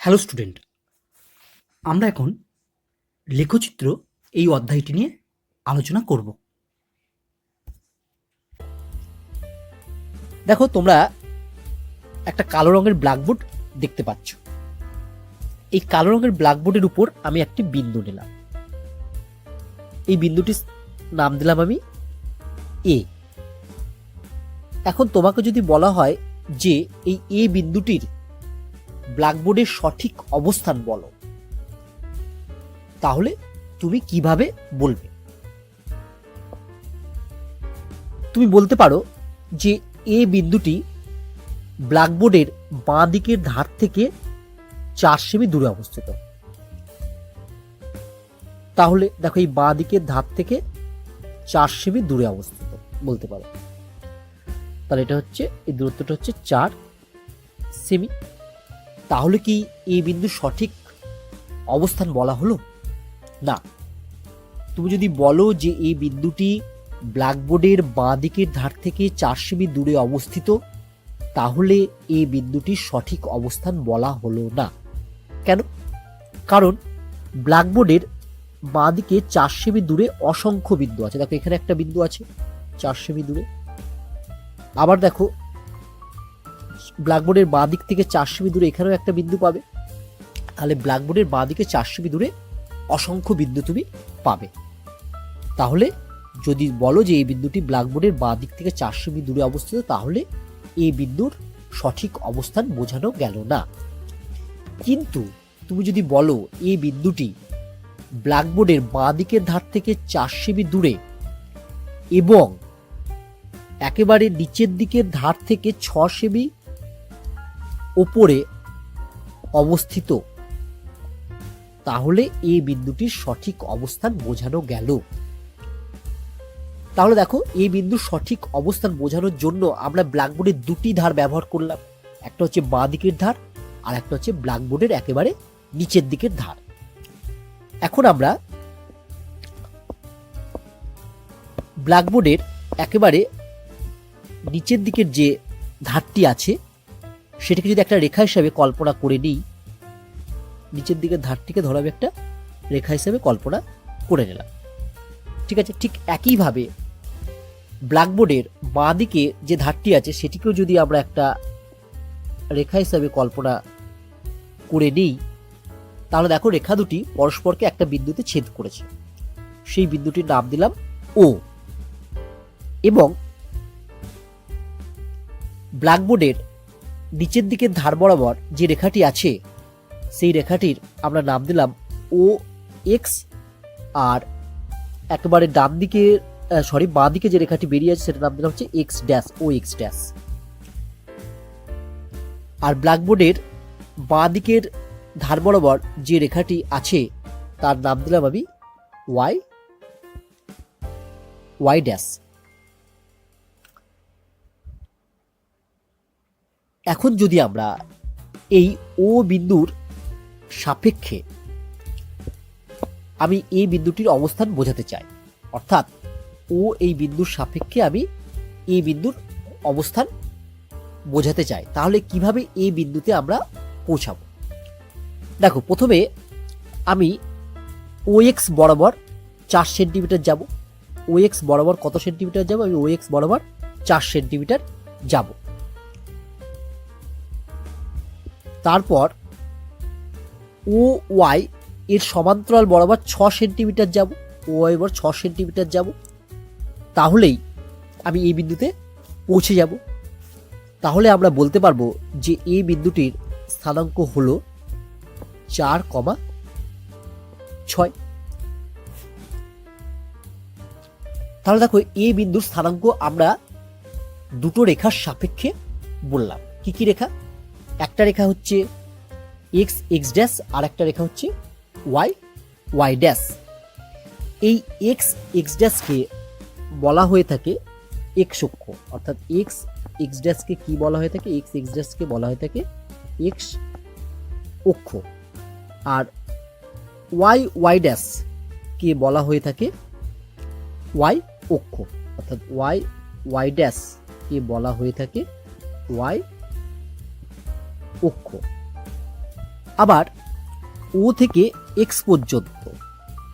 Hello student. আমরা এখন লেখচিত্র এই অধ্যায়টি নিয়ে আলোচনা করব। দেখো, তোমরা একটা কালো রঙের ব্ল্যাকবোর্ড দেখতে পাচ্ছ। এই কালো রঙের ব্ল্যাকবোর্ডের উপর আমি একটি বিন্দু নিলাম। এই বিন্দুটির নাম দিলাম আমি এ এখন তোমাকে যদি বলা হয় যে এই এ বিন্দুটির ব্ল্যাকবোর্ডের সঠিক অবস্থান বলো। তাহলে তুমি কীভাবে বলবে? তুমি বলতে পারো যে এ বিন্দুটি ব্ল্যাকবোর্ডের বাঁ দিকের ধার থেকে চার সেমি দূরে অবস্থিত। তাহলে দেখো এই বাঁ দিকের ধার থেকে চার সেমি দূরে অবস্থিত, বলতে পারো। তাহলে এটা হচ্ছে, এই দূরত্বটা হচ্ছে চার সেমি। তাহলে কি এই বিন্দুর সঠিক অবস্থান বলা হলো? না। তুমি যদি বলো যে এই বিন্দুটি ব্ল্যাকবোর্ডের বাঁ দিকের ধার থেকে চার সেমি দূরে অবস্থিত, তাহলে এই বিন্দুটির সঠিক অবস্থান বলা হলো না। কেন? কারণ ব্ল্যাকবোর্ডের বাঁ দিকে চার সেমি দূরে অসংখ্য বিন্দু আছে। দেখো, এখানে একটা বিন্দু আছে, চার সেমি দূরে। আবার দেখো ব্ল্যাকবোর্ডের বাঁ দিক থেকে চার সেমি দূরে এখানেও একটা বিন্দু পাবে। তাহলে ব্ল্যাকবোর্ডের বাঁ দিকে চারশো দূরে অসংখ্য বিন্দু তুমি পাবে। তাহলে যদি বলো যে এই বিন্দুটি ব্ল্যাকবোর্ডের বাঁ দিক থেকে চারশো সেমি দূরে অবস্থিত, তাহলে এই বিন্দুর সঠিক অবস্থান বোঝানো গেল না। কিন্তু তুমি যদি বলো এই বিন্দুটি ব্ল্যাকবোর্ডের বাঁ দিকের ধার থেকে চার সেমি দূরে এবং একেবারে নিচের দিকের ধার থেকে ছ সেমি ওপরে অবস্থিত। তাহলে এই বিন্দুটির সঠিক অবস্থান বোঝানো গেল। তাহলে দেখো, এই বিন্দুর সঠিক অবস্থান বোঝানোর জন্য আমরা ব্ল্যাকবোর্ডের দুটি ধার ব্যবহার করলাম। একটা হচ্ছে বাঁ দিকের ধার, আর একটা হচ্ছে ব্ল্যাকবোর্ডের একেবারে নিচের দিকের ধার। এখন আমরা ব্ল্যাকবোর্ডের একেবারে নিচের দিকের যে ধারটি আছে সেটাকে যদি একটা রেখা হিসাবে কল্পনা করে নিই, নিচের দিকের ধারটিকে ধরাবে একটা রেখা হিসাবে কল্পনা করে নিলাম। ঠিক আছে, ঠিক একইভাবে ব্ল্যাকবোর্ডের বাঁ দিকে যে ধারটি আছে, সেটিকেও যদি আমরা একটা রেখা হিসাবে কল্পনা করে নিই, তাহলে দেখো রেখা দুটি পরস্পরকে একটা বিন্দুতে ছেদ করেছে। সেই বিন্দুটির নাম দিলাম ও এবং ব্ল্যাকবোর্ডের নিচের দিকের ধার বরাবর যে রেখাটি আছে, সেই রেখাটির আমরা নাম দিলাম ও এক্স আর একেবারে ডান দিকে সরি বাঁ দিকে যে রেখাটি বেরিয়ে আছে, সেটার নাম দিলাম হচ্ছে X dash O X dash আর ব্ল্যাকবোর্ডের বাঁ দিকের ধার বরাবর যে রেখাটি আছে, তার নাম দিলাম আমি ওয়াই ওয়াই ড্যাশ এখন যদি আমরা এই ও বিন্দুর সাপেক্ষে আমি এই বিন্দুটির অবস্থান বোঝাতে চাই, অর্থাৎ ও এই বিন্দুর সাপেক্ষে আমি এই বিন্দুর অবস্থান বোঝাতে চাই, তাহলে কীভাবে এই বিন্দুতে আমরা পৌঁছাবো? দেখো, প্রথমে আমি ও এক্স বরাবর চার সেন্টিমিটার যাব। ও এক্স বরাবর কত সেন্টিমিটার যাব? আমি ও এক্স বরাবর চার সেন্টিমিটার যাব। তারপর ও ওয়াই এর সমান্তরাল বরাবর ছ সেন্টিমিটার যাব, ও ওয়াই বরাবর ছ সেন্টিমিটার যাব। তাহলেই আমি এই বিন্দুতে পৌঁছে যাব। তাহলে আমরা বলতে পারব যে এই বিন্দুটির স্থানাঙ্ক হল চার কমা ছয়। তাহলে দেখো এই বিন্দুর স্থানাঙ্ক আমরা দুটো রেখার সাপেক্ষে বললাম। কি কি রেখা? একটা রেখা হচ্ছে এক্স এক্স ড্যাশ আর একটা রেখা হচ্ছে ওয়াই ওয়াই ড্যাশ এই এক্স এক্স ড্যাশকে বলা হয়ে থাকে এক্স অক্ষ অর্থাৎ এক্স এক্স ড্যাশকে কি বলা হয়ে থাকে? এক্স এক্স ড্যাশকে বলা হয়ে থাকে এক্স অক্ষ। আর ওয়াই ওয়াই ড্যাশ কে বলা হয়ে থাকে ওয়াই অক্ষ। অর্থাৎ ওয়াই ওয়াই ড্যাশ কে বলা হয়ে থাকে ওয়াই অক্ষ। আবার ও থেকে এক্স পর্যন্ত,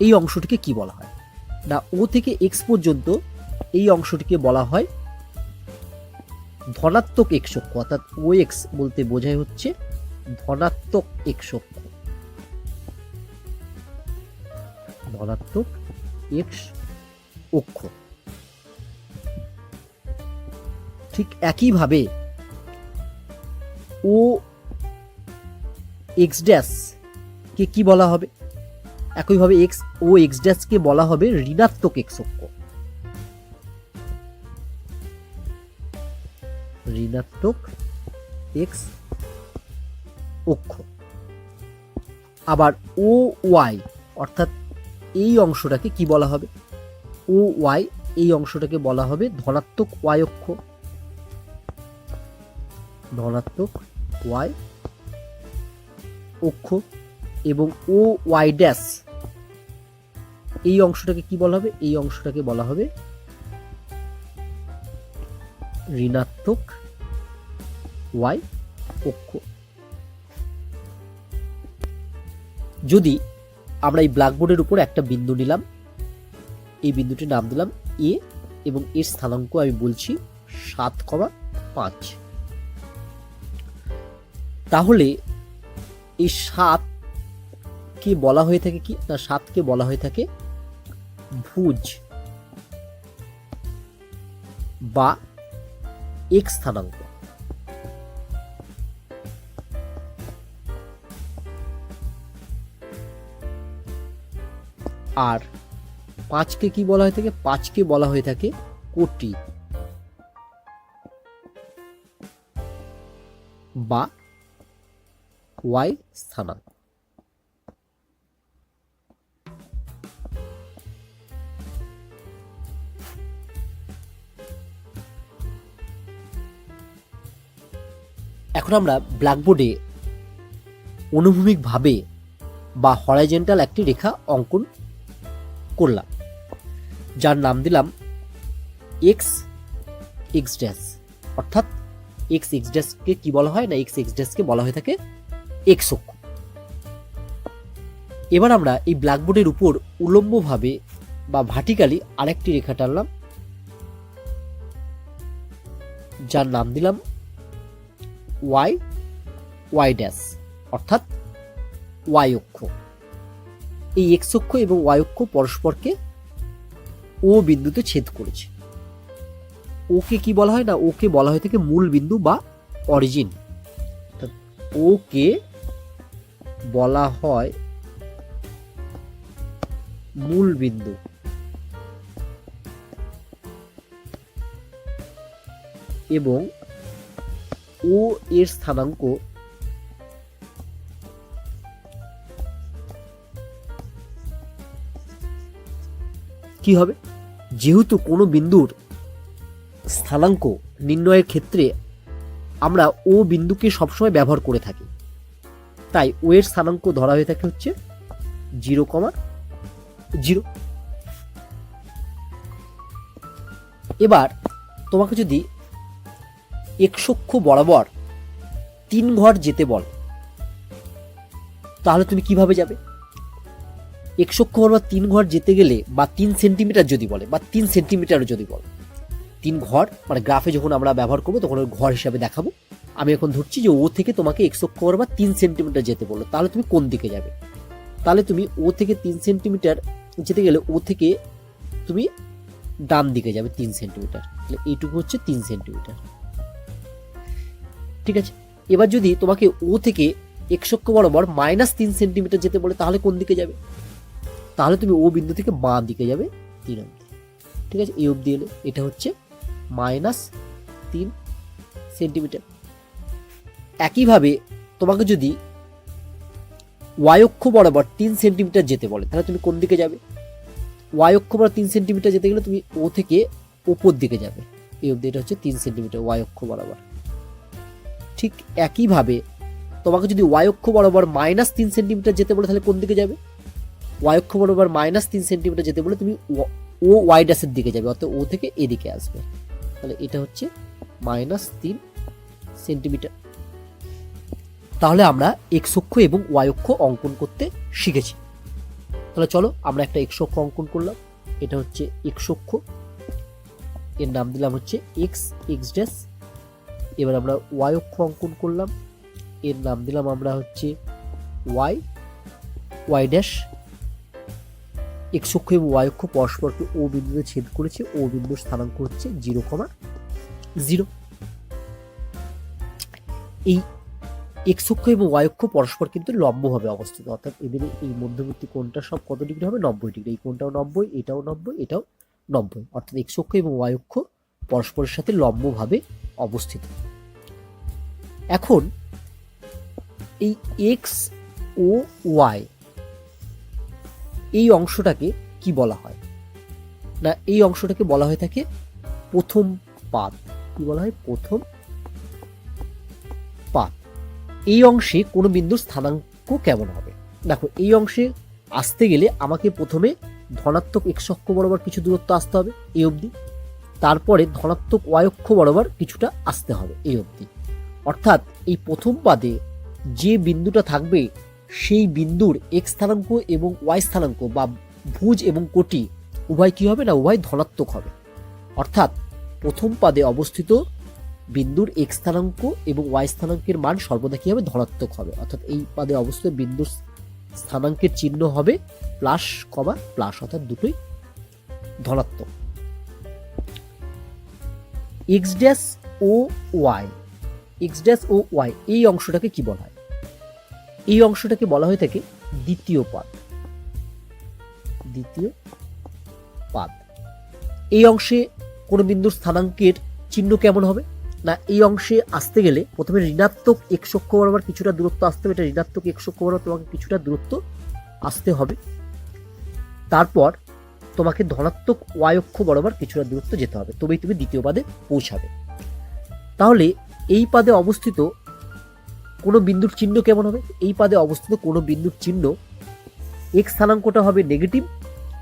এই অংশটিকে কি বলা হয়? না, ও থেকে এক্স পর্যন্ত এই অংশটিকে বলা হয় ধনাত্মক এক্স অক্ষ, অর্থাৎ ও এক্স বলতে বোঝায় হচ্ছে ধনাত্মক এক্স অক্ষ। ধনাত্মক এক্স অক্ষ। ঠিক একইভাবে ও এক্স ড্যাশ কে কি বলা হবে? একইভাবে এক্স ও এক্স ড্যাশকে বলা হবে ঋণাত্মক এক্স অক্ষ। ঋণাত্মক এক্স অক্ষ। আবার ও ওয়াই অর্থাৎ এই অংশটাকে কি বলা হবে? ও ওয়াই এই অংশটাকে বলা হবে ধনাত্মক ওয়াই অক্ষ। ধনাত্মক ওয়াই অক্ষ এবং ও ওয়াই ড্যাশ, এই অংশটাকে কি বলা হবে? এই অংশটাকে বলা হবে ঋণাত্মক ওয়াই অক্ষ। যদি আমরা এই ব্ল্যাকবোর্ডের উপর একটা বিন্দু নিলাম, এই বিন্দুটির নাম দিলাম এ এবং এর স্থানাঙ্ক আমি বলছি সাত কমা পাঁচ। তাহলে এই সাত কে বলা হয়ে থাকে কি? না সাতকে বলা হয়ে থাকে ভুজ বা এক স্থানাঙ্ক। আর পাঁচকে কি বলা হয়ে থাকে? পাঁচকে বলা হয়ে থাকে কোটি বা ওয়াই স্থানাঙ্ক এখন আমরা ব্ল্যাকবোর্ডে অনুভূমিকভাবে বা হরাইজেন্টাল একটি রেখা অঙ্কন করলাম, যার নাম দিলাম এক্স এক্স ড্যাশ অর্থাৎ এক্স এক্স ড্যাশকে কি বলা হয় না এক্স এক্স ড্যাশকে বলা হয়ে থাকে এক্স অক্ষ এবার আমরা এই ব্ল্যাকবোর্ডের উপর উলম্বভাবে বা ভার্টিক্যালি আরেকটি রেখা টানলাম। যার নাম দিলাম ওয়াই ওয়াই ড্যাশ অর্থাৎ ওয়াই অক্ষ। এই এক্স অক্ষ এবং ওয়াই অক্ষ পরস্পরকে ও বিন্দুতে ছেদ করেছে। ওকে কি বলা হয় না? ওকে বলা হয়ে থাকে মূল বিন্দু বা অরিজিন ওকে বলা হয় মূল বিন্দু। এবং ও এর স্থানাঙ্ক কি হবে? যেহেতু কোনো বিন্দুর স্থানাঙ্ক নির্ণয়ের ক্ষেত্রে আমরা ও বিন্দুকে সবসময় ব্যবহার করে থাকি। তাই ও এর স্থানাঙ্ক ধরা হয়ে থাকে হচ্ছে জিরো কমা জিরো। এবার তোমাকে যদি একশক্ষ বরাবর তিন ঘর যেতে বল, তাহলে তুমি কীভাবে যাবে? একশক্ষ বরাবর তিন ঘর যেতে গেলে বা তিন সেন্টিমিটার যদি বলে, বা তিন সেন্টিমিটার যদি বলে, তিন ঘর মানে গ্রাফে যখন আমরা ব্যবহার করব, তখন ঘর হিসাবে দেখাবো। আমি এখন ধরছি যে ও থেকে তোমাকে একশক্ষ বরাবর তিন সেন্টিমিটার যেতে বলল। তাহলে তুমি কোন দিকে যাবে? তাহলে তুমি ও থেকে তিন সেন্টিমিটার যেতে গেলে ও থেকে তুমি ডান দিকে যাবে তিন সেন্টিমিটার তাহলে এইটুকু হচ্ছে তিন সেন্টিমিটার ঠিক আছে? এবার যদি তোমাকে ও থেকে একশক্ষ বরাবর মাইনাস তিন সেন্টিমিটার যেতে বলে, তাহলে কোন দিকে যাবে? তাহলে তুমি ও বিন্দু থেকে বাঁ দিকে যাবে তিন অব্দি ঠিক আছে? এই অব্দি এলে এটা হচ্ছে মাইনাস তিন সেন্টিমিটার একইভাবে তোমাকে যদি ওয়াই অক্ষ বরাবর তিন সেন্টিমিটার যেতে বলে, তাহলে তুমি কোন দিকে যাবে? ওয়াই অক্ষ বরাবর তিন সেন্টিমিটার যেতে গেলে তুমি ও থেকে ওপর দিকে যাবে। এই অব্দি এটা হচ্ছে তিন সেন্টিমিটার ওয়াই অক্ষ বরাবর। ঠিক একইভাবে তোমাকে যদি ওয়াই অক্ষ বরাবর মাইনাস তিন সেন্টিমিটার যেতে বলে, তাহলে কোন দিকে যাবে? ওয়াই অক্ষ বরাবর মাইনাস তিন সেন্টিমিটার যেতে বলে তুমি ও- ওয়াই দিকে যাবে, অর্থাৎ ও থেকে এদিকে আসবে। তাহলে এটা হচ্ছে মাইনাস তিন সেন্টিমিটার তাহলে আমরা এক্স অক্ষ এবং ওয়াই অক্ষ অঙ্কন করতে শিখেছি। তাহলে চলো আমরা একটা এক্স অক্ষ অঙ্কন করলাম। এটা হচ্ছে এক্স অক্ষ। এর নাম দিলাম হচ্ছে এক্স এক্স ড্যাশ এবার আমরা ওয়াই অক্ষ অঙ্কন করলাম। এর নাম দিলাম আমরা হচ্ছে ওয়াই ওয়াই ড্যাশ এক্স অক্ষ এবং ওয়াই অক্ষ পরস্পরকে ও বিন্দুতে ছেদ করেছে। ও বিন্দুর স্থানাঙ্ক হচ্ছে জিরো কমা জিরো এই এক্স অক্ষ এবং ওয়াই অক্ষ পরস্পর কিন্তু লম্বভাবে অবস্থিত। অর্থাৎ এদের এই মধ্যবর্তী কোণটা সব কত ডিগ্রি হবে? নব্বই ডিগ্রি। এই কোণটাও নব্বই, এটাও নব্বই এটাও নব্বই। অর্থাৎ এক্স অক্ষ এবং ওয়াই অক্ষ পরস্পরের সাথে লম্বভাবে অবস্থিত। এখন এই এক্স ও ওয়াই এই অংশটাকে কি বলা হয়? না, এই অংশটাকে বলা হয়ে থাকে প্রথম পাদ কি বলা হয়? প্রথম পাদ এই অংশে কোনো বিন্দুর স্থানাঙ্ক কেমন হবে? দেখো, এই অংশে আসতে গেলে আমাকে প্রথমে ধনাত্মক এক্স অক্ষ বরাবর কিছু দূরত্ব আসতে হবে, এই অবধি। তারপরে ধনাত্মক ওয়াই অক্ষ বরাবর কিছুটা আসতে হবে, এই অবধি। অর্থাৎ এই প্রথম পাদে যে বিন্দুটা থাকবে, সেই বিন্দুর এক্স স্থানাঙ্ক এবং ওয়াই স্থানাঙ্ক বা ভুজ এবং কোটি উভয় কি হবে না? উভয় ধনাত্মক হবে। অর্থাৎ প্রথম পাদে অবস্থিত বিন্দুর এক্স স্থানাঙ্ক এবং ওয়াই স্থানাঙ্কের মান সর্বদা কি হবে? ধনাত্মক হবে। অর্থাৎ এই পাদে অবস্থিত বিন্দুর স্থানাঙ্কের চিহ্ন হবে প্লাস কমা প্লাস অর্থাৎ দুটোই ধনাত্মক। X dash O Y X dash O Y এই অংশটাকে কি বলা হয়? এই অংশটাকে বলা হয়ে থাকে দ্বিতীয় পাদ। দ্বিতীয় পাদ। এই অংশে কোনো বিন্দুর স্থানাঙ্কের চিহ্ন কেমন হবে? না, এই অংশে আসতে গেলে প্রথমে ঋণাত্মক এক্স অক্ষ বরাবর কিছুটা দূরত্ব আসতে হবে। এটা ঋণাত্মক এক্স অক্ষ বরাবর তোমাকে কিছুটা দূরত্ব আসতে হবে। তারপর তোমাকে ধনাত্মক অক্ষ বরাবর কিছুটা দূরত্ব যেতে হবে। তবেই তুমি দ্বিতীয় পাদে পৌঁছাবে। তাহলে এই পাদে অবস্থিত কোনো বিন্দুর চিহ্ন কেমন হবে? এই পাদে অবস্থিত কোনো বিন্দুর চিহ্ন এক্স স্থানাঙ্কটা হবে নেগেটিভ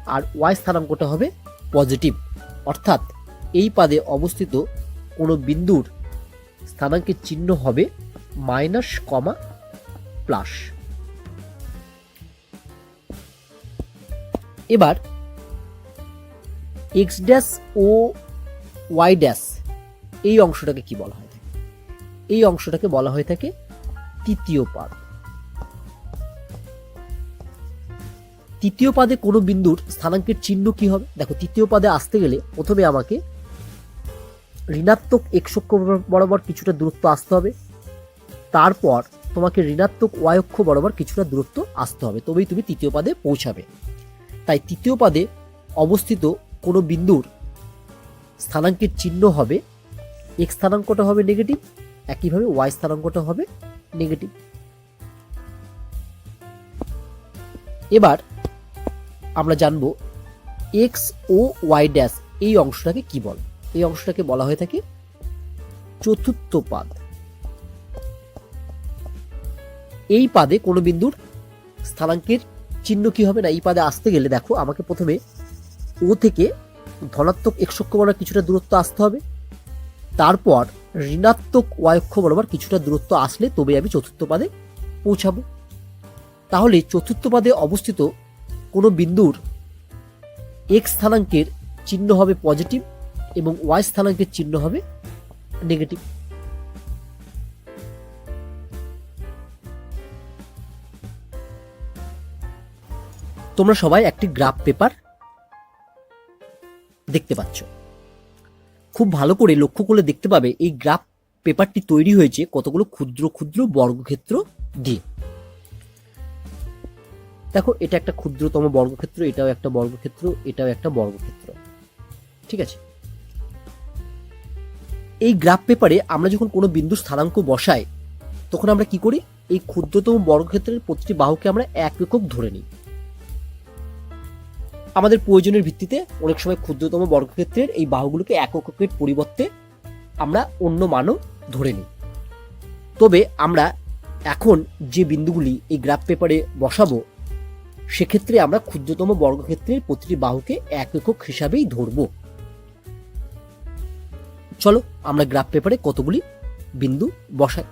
আর ওয়াই স্থানাঙ্কটা হবে পজিটিভ অর্থাৎ এই পাদে অবস্থিত কোনো বিন্দুর স্থানাঙ্কের চিহ্ন হবে মাইনাস কমা প্লাস। এবার X dash O Y dash, এই অংশটাকে কি বলা হয় থাকে? এই অংশটাকে বলা হয়ে থাকে তৃতীয় পাদ। তৃতীয় পাদে কোনো বিন্দুর স্থানাঙ্কের চিহ্ন কি হবে? দেখো, তৃতীয় পাদে আসতে গেলে প্রথমে আমাকে ঋণাত্মক এক্স অক্ষ বরাবর কিছুটা দূরত্ব আসতে হবে। তারপর তোমাকে ঋণাত্মক অক্ষ বরাবর কিছুটা দূরত্ব আসতে হবে। তবেই তুমি তৃতীয় পাদে পৌঁছাবে। তাই তৃতীয় পাদে অবস্থিত কোনো বিন্দুর স্থানাঙ্কের চিহ্ন হবে। এক্স স্থানাঙ্কটা হবে নেগেটিভ একইভাবে ওয়াই স্থানাঙ্কটা হবে নেগেটিভ এবার আমরা জানব এক্স ও ওয়াই ড্যাশ এই অংশটাকে কি বলে। এই অংশটাকে বলা হয়ে থাকে চতুর্থ পাদ। এই পাদে কোনো বিন্দুর স্থানাঙ্কের চিহ্ন কি হবে না? এই পাদে আসতে গেলে দেখো আমাকে প্রথমে ও থেকে ধনাত্মক এক্স অক্ষ বরাবর কিছুটা দূরত্ব আসতে হবে। তারপর ঋণাত্মক অক্ষ বরাবর কিছুটা দূরত্ব আসলে তবে আমি চতুর্থ পাদে পৌঁছাবো। তাহলে চতুর্থ পাদে অবস্থিত কোনো বিন্দুর এক্স স্থানাঙ্কের চিহ্ন হবে পজিটিভ এবং ওয়াই স্থানাঙ্কের চিহ্ন হবে নেগেটিভ তোমরা সবাই একটি গ্রাফ পেপার দেখতে পাচ্ছ। খুব ভালো করে লক্ষ্য করলে দেখতে পাবে এই গ্রাফ পেপারটি তৈরি হয়েছে কতগুলো ক্ষুদ্র ক্ষুদ্র বর্গক্ষেত্র দিয়ে। দেখো, এটা একটা ক্ষুদ্রতম বর্গক্ষেত্র, এটাও একটা বর্গক্ষেত্র, এটাও একটা বর্গক্ষেত্র। ঠিক আছে? এই গ্রাফ পেপারে আমরা যখন কোনো বিন্দু স্থানাঙ্ক বসাই, তখন আমরা কি করি? এই ক্ষুদ্রতম বর্গক্ষেত্রের প্রতিটি বাহুকে আমরা এক একক ধরে নিই। আমাদের প্রয়োজনের ভিত্তিতে অনেক সময় ক্ষুদ্রতম বর্গক্ষেত্রের এই বাহুগুলোকে এক এককের পরিবর্তে আমরা অন্য মানও ধরে নিই। তবে আমরা এখন যে বিন্দুগুলি এই গ্রাফ পেপারে বসাবো, সেক্ষেত্রে আমরা ক্ষুদ্রতম বর্গক্ষেত্রের প্রতিটি বাহুকে এক একক হিসাবেই ধরব। চলো, আমরা গ্রাফ পেপারে কতগুলি বিন্দু বসাই।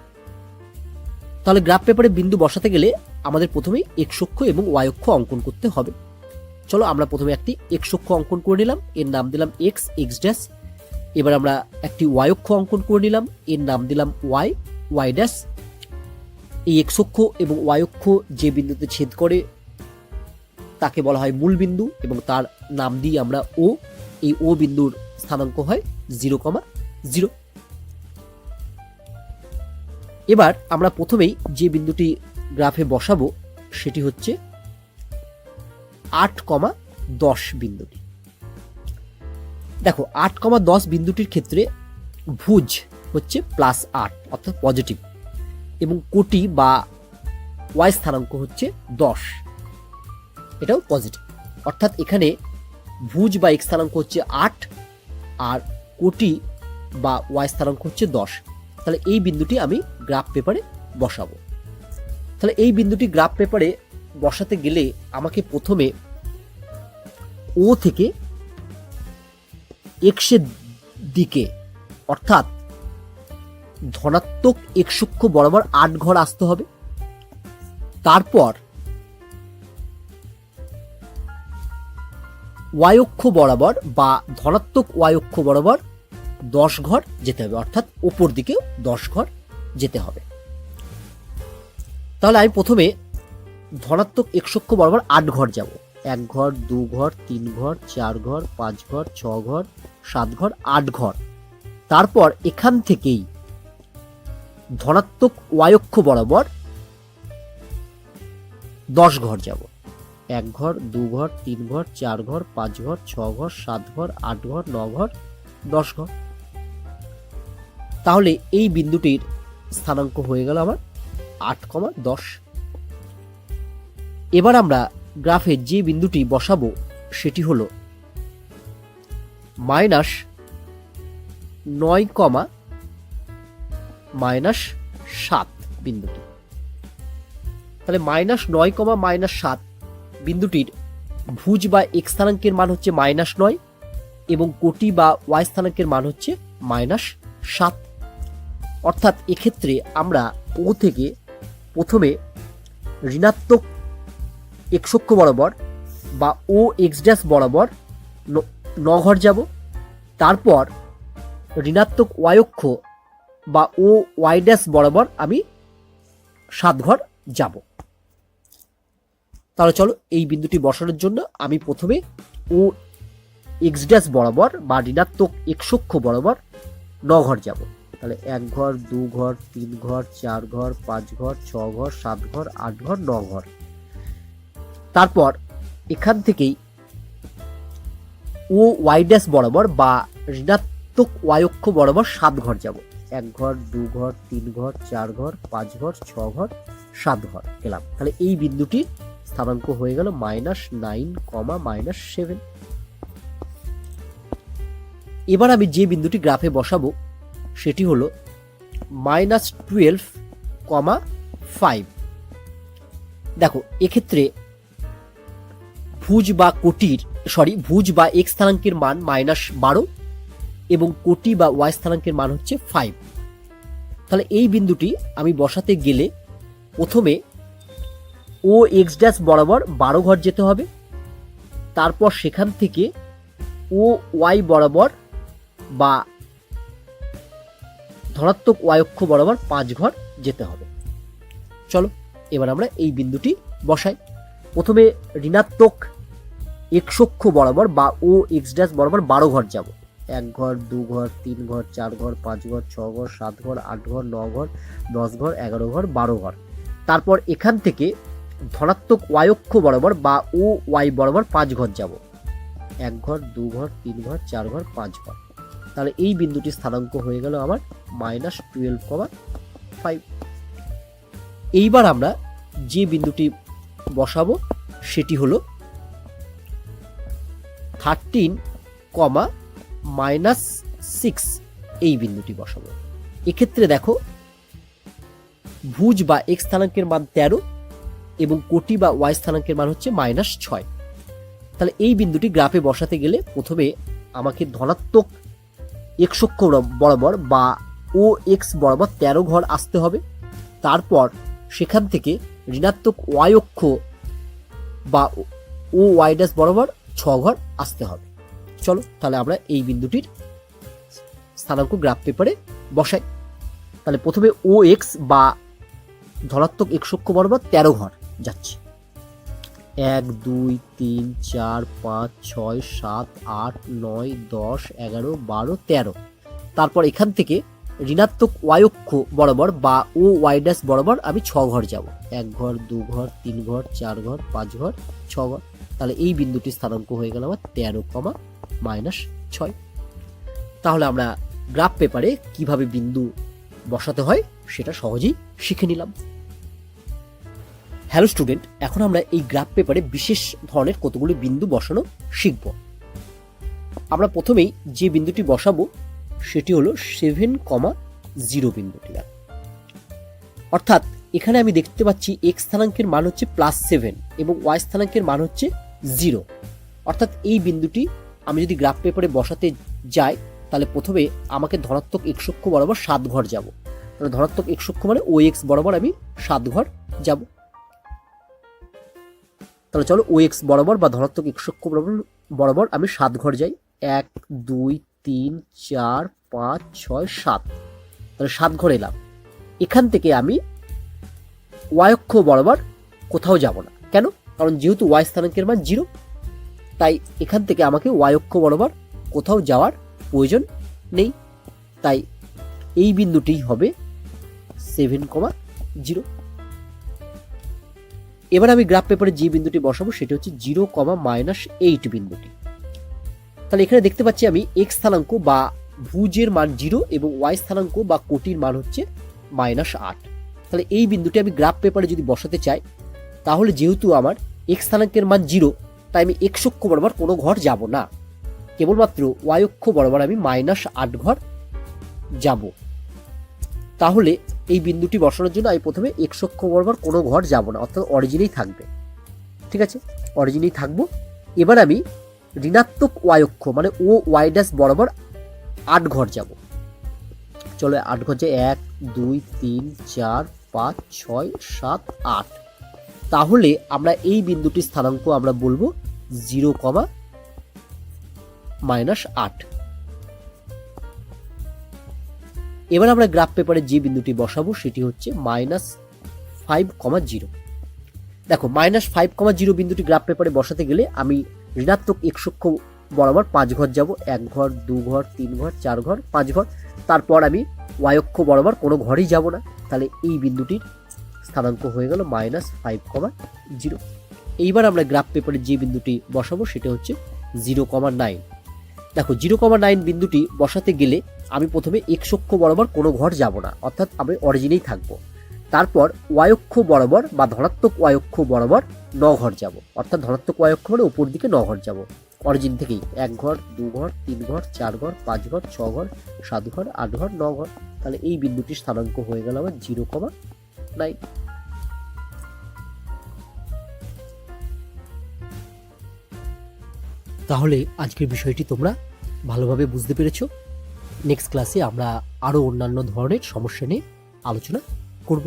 তাহলে গ্রাফ পেপারে বিন্দু বসাতে গেলে আমাদের প্রথমে অক্ষ এবং অক্ষ অঙ্কন করতে হবে। চলো, আমরা প্রথমে একটি অক্ষ অঙ্কন করে নিলাম, এর নাম দিলাম এক্স এক্স ড্যাশ এবার আমরা একটি অক্ষ অঙ্কন করে নিলাম, এর নাম দিলাম ওয়াই ওয়াই ড্যাশ এই অক্ষ এবং অক্ষ যে বিন্দুতে ছেদ করে, তাকে বলা হয় মূল বিন্দু এবং তার নাম দিই আমরা ও এই ও বিন্দুর স্থানাঙ্ক হয় জিরো কমা জিরো। এবার আমরা প্রথমেই যে বিন্দুটি গ্রাফে বসাবো, সেটি হচ্ছে আট কমা দশ বিন্দুটি। দেখো, আট কমা দশ বিন্দুটির ক্ষেত্রে ভুজ হচ্ছে প্লাস আট, অর্থাৎ পজিটিভ, এবং কোটি বা ওয়াই স্থানাঙ্ক হচ্ছে দশ। এটাও পজিটিভ, অর্থাৎ এখানে ভুজ বা এক্স স্থানাঙ্ক হচ্ছে আট, আর কোটি বা ওয়াই স্থানাঙ্ক হচ্ছে দশ। তাহলে এই বিন্দুটি আমি গ্রাফ পেপারে বসাবো। তাহলে এই বিন্দুটি গ্রাফ পেপারে বসাতে গেলে আমাকে প্রথমে ও থেকে এক্সের দিকে, অর্থাৎ ধনাত্মক এক্স অক্ষ বরাবর আট ঘর আসতে হবে। তারপর ওয়াই অক্ষ বরাবর বা ধনাত্মক ওয়াই অক্ষ বরাবর দশ ঘর যেতে হবে, অর্থাৎ ওপর দিকেও দশ ঘর যেতে হবে। তাহলে আমি প্রথমে ধনাত্মক এক্স অক্ষ বরাবর আট ঘর যাব। এক ঘর, দু ঘর, তিন ঘর, চার ঘর, পাঁচ ঘর, ছ ঘর, সাত ঘর, আট ঘর। তারপর এখান থেকেই ধনাত্মক ওয়াই অক্ষ বরাবর দশ ঘর যাব। এক ঘর, দু ঘর, তিন ঘর, চার ঘর, পাঁচ ঘর, ছ ঘর, সাত ঘর, আট ঘর, ন ঘর, দশ ঘর। তাহলে এই বিন্দুটির স্থানাঙ্ক হয়ে গেল আমার আট কমা দশ। এবার আমরা গ্রাফে যে বিন্দুটি বসাবো, সেটি হলো মাইনাস নয় কমা মাইনাস সাত বিন্দুটি। তাহলে মাইনাস নয় কমা মাইনাস সাত বিন্দুটির ভুজ বা এক স্থানাঙ্কের মান হচ্ছে মাইনাস নয় এবং কোটি বা ওয়াই স্থানাঙ্কের মান হচ্ছে মাইনাস সাত। অর্থাৎ এক্ষেত্রে আমরা ও থেকে প্রথমে ঋণাত্মক এক্স অক্ষ বরাবর বা ও এক্স ড্যাশ বরাবর ন- ন ঘর যাব। তারপর ঋণাত্মক অক্ষ বা ও ওয়াই ড্যাশ বরাবর আমি সাত ঘর যাব। তাহলে চলো এই বিন্দুটি বসানোর জন্য আমি প্রথমে ও এক্স ড্যাশ বরাবর বা ঋণাত্মক এক্স অক্ষ বরাবর ন ঘর যাব। তাহলে এক ঘর, দু ঘর, তিন ঘর, চার ঘর, পাঁচ ঘর, ছ ঘর, সাত ঘর, আট ঘর, ন ঘর। তারপর এখান থেকেই ও ওয়াই ড্যাশ বরাবর বা ঋণাত্মক ওয়াই অক্ষ বরাবর সাত ঘর যাব। এক ঘর, দু ঘর, তিন ঘর, চার ঘর, পাঁচ ঘর, ছ ঘর, সাত ঘর গেলাম। তাহলে এই বিন্দুটি স্থানাঙ্ক হয়ে গেল minus nine comma minus seven. এবার আমি যে বিন্দুটি গ্রাফে বসাবো সেটি হলো মাইনাস টুয়েলভ কমা ফাইভ। দেখো, এক্ষেত্রে ভুজ বা কোটির, সরি, ভুজ বা এক স্থানাঙ্কের মান মাইনাস বারো এবং কোটি বা ওয়াই স্থানাঙ্কের মান হচ্ছে ফাইভ। তাহলে এই বিন্দুটি আমি বসাতে গেলে প্রথমে ও এক্স ড্যাশ বরাবর বারো ঘর যেতে হবে, তারপর সেখান থেকে ও ওয়াই বরাবর বা ধনাত্মক অক্ষ বরাবর পাঁচ ঘর যেতে হবে। চলো, এবার আমরা এই বিন্দুটি বসাই। প্রথমে ঋণাত্মক এক্স অক্ষ বরাবর বা ও এক্স ড্যাশ বরাবর বারো ঘর যাব। এক ঘর, দু ঘর, তিন ঘর, চার ঘর, পাঁচ ঘর, ছ ঘর, সাত ঘর, আট ঘর, ন ঘর, দশ ঘর, এগারো ঘর, বারো ঘর। তারপর এখান থেকে ধনাত্মক অক্ষ বরাবর বা ও ওয়াই বরাবর পাঁচ ঘর যাব। এক ঘর, দু ঘর, তিন ঘর, চার ঘর, পাঁচ ঘর। তাহলে এই বিন্দুটি স্থানাঙ্ক হয়ে গেল আমার মাইনাস টুয়েলভ কমা ফাইভ। এইবার আমরা যে বিন্দুটি বসাবো, সেটি হলো থার্টিন কমা মাইনাস সিক্স এই বিন্দুটি বসাবো। এক্ষেত্রে দেখো, ভুজ বা এক স্থানাঙ্কের মান তেরো এবং কোটি বা ওয়াই স্থানাঙ্কের মান হচ্ছে মাইনাস ছয়। তাহলে এই বিন্দুটি গ্রাফে বসাতে গেলে প্রথমে আমাকে ধনাত্মক এক্স অক্ষ বরাবর বা ও এক্স বরাবর তেরো ঘর আসতে হবে। তারপর সেখান থেকে ঋণাত্মক ওয়াই অক্ষ বা ও ওয়াই বরাবর ছ ঘর আসতে হবে। চলো তাহলে আমরা এই বিন্দুটির স্থানাঙ্ক গ্রাফ পেপারে বসাই। তাহলে প্রথমে ও এক্স বা ধনাত্মক এক্স অক্ষ বরাবর তেরো ঘর যাচ্ছে। এক, দুই, তিন, চার, পাঁচ, ছয়, সাত, আট, নয়, দশ, এগারো, বারো, তেরো। তারপর এখান থেকে ঋণাত্মক ওয়াই অক্ষ বরাবর বা ও ওয়াই বরাবর আমি ছ ঘর যাব। এক ঘর, দু ঘর, তিন ঘর, চার ঘর, পাঁচ ঘর, ছ ঘর। তাহলে এই বিন্দুটি স্থানাঙ্ক হয়ে গেল আমার তেরো কমা মাইনাস ছয়। তাহলে আমরা গ্রাফ পেপারে কীভাবে বিন্দু বসাতে হয় সেটা সহজেই শিখে নিলাম। হ্যালো স্টুডেন্ট এখন আমরা এই গ্রাফ পেপারে বিশেষ ধরনের কতগুলি বিন্দু বসানো শিখব। আমরা প্রথমেই যে বিন্দুটি বসাবো সেটি হলো সেভেন কমা জিরো বিন্দুটি অর্থাৎ এখানে আমি দেখতে পাচ্ছি এক্স স্থানাঙ্কের মান হচ্ছে প্লাস সেভেন এবং ওয়াই স্থানাঙ্কের মান হচ্ছে জিরো অর্থাৎ এই বিন্দুটি আমি যদি গ্রাফ পেপারে বসাতে যাই, তাহলে প্রথমে আমাকে ধনাত্মক এক্স অক্ষ বরাবর সাত ঘর যাব। তাহলে ধনাত্মক এক্স অক্ষ মানে ও এক্স বরাবর আমি সাত ঘর যাব। তাহলে চলো ও এক্স বরাবর বা ধনাত্মক এক্স অক্ষ বরাবর বরাবর আমি সাত ঘর যাই। এক, দুই তিন, চার, পাঁচ, ছয়, সাত। তাহলে সাত ঘর এলাম। এখান থেকে আমি ওয়াই অক্ষ বরাবর কোথাও যাব না। কেন? কারণ যেহেতু ওয়াই স্থানাঙ্কের মান জিরো তাই এখান থেকে আমাকে ওয়াই অক্ষ বরাবর কোথাও যাওয়ার প্রয়োজন নেই। তাই এই বিন্দুটি হবে সেভেন কমা জিরো এবার আমি গ্রাফ পেপারে যে বিন্দুটি বসাবো, সেটি হচ্ছে জিরো কমা মাইনাস এইট বিন্দুটি। তাহলে এখানে দেখতে পাচ্ছি আমি এক্স স্থানাঙ্ক বা ভুজের মান জিরো এবং ওয়াই স্থানাঙ্ক বা কোটির মান হচ্ছে মাইনাস আট। তাহলে এই বিন্দুটি আমি গ্রাফ পেপারে যদি বসাতে চাই, তাহলে যেহেতু আমার এক্স স্থানাঙ্কের মান জিরো তাই আমি এক্স অক্ষ বরাবর কোনো ঘর যাব না। কেবলমাত্র ওয়াই অক্ষ বরাবর আমি মাইনাস আট ঘর যাব। তাহলে এই বিন্দুটি বসানোর জন্য আমি প্রথমে এক্স অক্ষ বরাবর কোনো ঘর যাব না, অর্থাৎ অরিজিনেই থাকবে। ঠিক আছে? অরিজিনেই থাকব। এবার আমি ঋণাত্মক ওয়াই অক্ষ মানে ও ওয়াই ড্যাশ বরাবর আট ঘর যাব। চলো আট ঘর যে এক, দুই, তিন, চার, পাঁচ, ছয়, সাত, আট। তাহলে আমরা এই বিন্দুটির স্থানাঙ্ক আমরা বলব জিরো কমা মাইনাস আট। এবার আমরা গ্রাফ পেপারে যে বিন্দুটি বসাবো সেটি হচ্ছে মাইনাস ফাইভ কমা জিরো। দেখো, মাইনাস ফাইভ কমা জিরো বিন্দুটি গ্রাফ পেপারে বসাতে গেলে আমি ঋণাত্মক এক্স অক্ষ বরাবর পাঁচ ঘর যাব, এক ঘর, দু ঘর, তিন ঘর, চার ঘর, পাঁচ ঘর। তারপর আমি ওয়াই অক্ষ বরাবর কোনো ঘরই যাব না। তাহলে এই বিন্দুটির স্থানাঙ্ক হয়ে গেল মাইনাস ফাইভ কমা জিরো এইবার আমরা গ্রাফ পেপারে যে বিন্দুটি বসাবো, সেটা হচ্ছে জিরো কমা নাইন দেখো জিরো কমা নাইন বিন্দুটি বসাতে গেলে আমি প্রথমে এক্স অক্ষ বরাবর কোনো ঘর যাব না। অর্থাৎ আমি অরিজিনেই থাকব। তারপর ওয়াই অক্ষ বরাবর বা ধনাত্মক ওয়াই অক্ষ বরাবর ন ঘর যাব। অর্থাৎ ধনাত্মক ওয়াই অক্ষ মানে উপর দিকে ন ঘর যাব। অরিজিন থেকেই এক ঘর, দু ঘর, তিন ঘর, চার ঘর, পাঁচ ঘর, ছ ঘর, সাত ঘর, আট ঘর, ন ঘর। তাহলে এই বিন্দুটির স্থানাঙ্ক হয়ে গেল আমার জিরো কমা নাইন। তাহলে আজকের বিষয়টি তোমরা ভালোভাবে বুঝতে পেরেছ। নেক্সট ক্লাসে আমরা আরও অন্যান্য ধরনের সমস্যা নিয়ে আলোচনা করব।